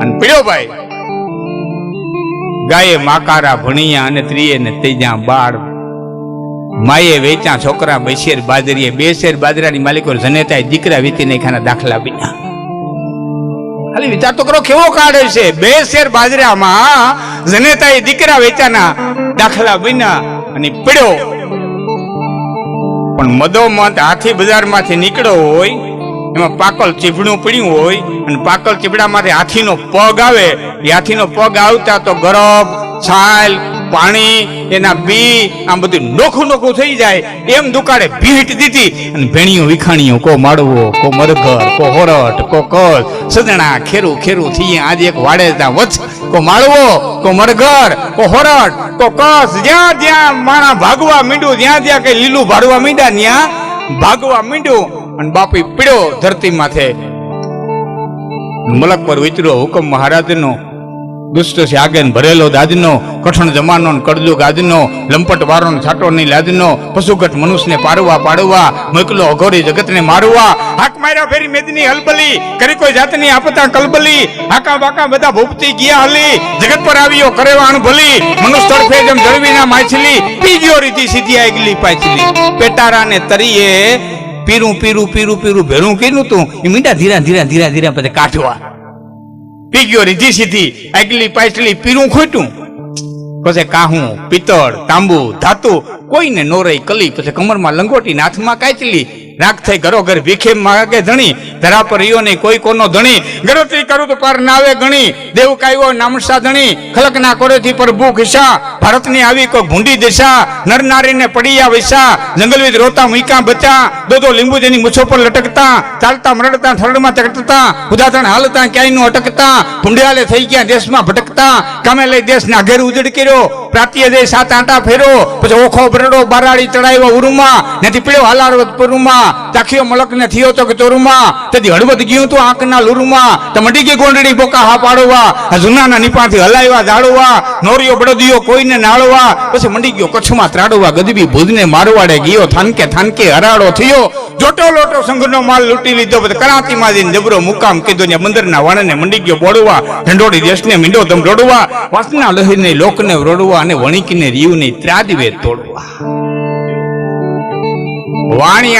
અને પીડ્યો ભાઈ. ગાયે માકારા ભણિયા અને ત્રીએ ને ત્રીજા બાળ. માએ વેચા છોકરા બેસેર બાદરીએ બે શેર બાજરાની માલિકો જનેતાએ દીકરા વીતી નાખ્યાના દાખલા બીના ખાલી વિચાર તો કરો, કેવો કાઢે છે? બે શેર બાજરામાં જનેતાએ દીકરા વેચાના દાખલા બીના અને પીડ્યો પણ મદોમદ હાથી બજારમાંથી નીકળ્યો હોય એમાં પાકલ ચીબડું પડ્યું હોય અને પાકલ ચીબડામાંથી હાથીનો પગ આવે, એ હાથીનો પગ આવતા તો ગરમ છાલ, પાણી, એના બી, આમ બધું નોખું નોખું થઈ જાય. એમ દુકાળે ભીટ દીધી અને ભેણીઓ વિખાણીઓ, કો માળવો કો મરઘર, કો હોરટ, કો કચ સદણા ખેરું ખેરું થઈએ. આજે એક વાડે ત્યાં વચ કો માળવો, કો મરઘર, કો હોરટ, કો કસ, જ્યાં જ્યાં માણા ભાગવા મીંડું જ્યાં જ્યાં કઈ લીલું ભાડવા મીંડા ત્યાં ભાગવા મીંડું અને બાપી પીડ્યો ધરતી માથે મલક પર વિચર્યો હુકમ મહારાજનો. દુષ્ટ છે ભરેલો દાદનો, કઠણ જમાનો ને કડજુગ આજનો લંપટ વારો છાટો ની લાદનો પશુગટ મનુષ્યને પાડવા પાડવા, મોકલો અઘોરી જગતને મારવા. હાક માર્યા ફેરી મેદની હલબલી, કરી કોઈ જાતની આપતા કલબલી. હાકા બાકા બધા ભૂપતી ગયા હલી, જગત પર આવ્યો કરે વાણ ભલી. મનુષ્ય તરફે જેમ જળવીના માછલી પીજો રીતિ સીધી આગલી પાછલી. પેટારા ને તરીએ પીરું પીરું પીરું પીરું ભેરું કીધું તું, એ મીંડા ધીરા ધીરા ધીરા ધીરા પછી કાઢવા. પી ગયો રીધી સીધી, આગલી પાછલી પીરું ખોટું પછી કાહું, પિત્તળ, તાંબુ, ધાતુ, કોઈને નો રહી કલી. પછી કમરમાં લંગોટી નાથમાં કાચલી. રાખ ઘરો ઘર ભીખે માગે ધણી, ધરા પર રિયો નહીં, કોઈ કોનો ધણી. ગરોત્રી કરું તો પર નાવે ગણી. દેવ કાયો નામસા ધણી. ખલક ના કોરેથી પર ભૂખ હિસા ભારતની આવી કોઈ ભૂંડી દિશા. નર નારીને પડિયા વિશા. જંગલવીદ રોતા મૂકા બચા દોદો લીંબુ જેની મૂછો પર લટકતા. ચાલતા મરડતા થરડમાં તકટતા ઉદાહરણ હાલતા ક્યાંયનું અટકતા. ભૂંડિયાલે થઈ ગયા દેશમાં ભટકતા. કામે લઈ દેશના ઘેર ઉજડ કર્યો. પ્રાતીય દે સાત આંટા ફેરો. પછી ઓખો બરડો બારાડી ચડાવ્યો ઉરુમાં. નથી પીળ્યો હાલારવત પુરુમાં. ચાખ્યો મલક ને થયો તો કે ચોરુમાં તેથી હળવદ ગયું તો આંખના લુરુમાં. તો મટી ગઈ ગોંડડી બોકા હા પાડવા. જૂનાના નીપાથી હલાવ્યા જાળવા. નોરિયો બળદિયો કોઈને નાળવા. પછી મંડી ગયો કચ્છમાં ત્રાડવા. ગદબી ભુજને મારવાડે ગયો. થાનકે થાનકે હરાડો થયો. જોટો લોટો સંઘનો માલ લૂંટી લીધો. પછી કરાંતીમાં જબરો મુકામ કીધો. ને બંદરના વાણને મંડી ગયો બોડવા ઢંડોળી દેશને મીંડો દમ રોડવા. વાસના લહીને લોકને રોડવા અને વણિકને રીવને ત્રાદવે તોડવા. વાણિયા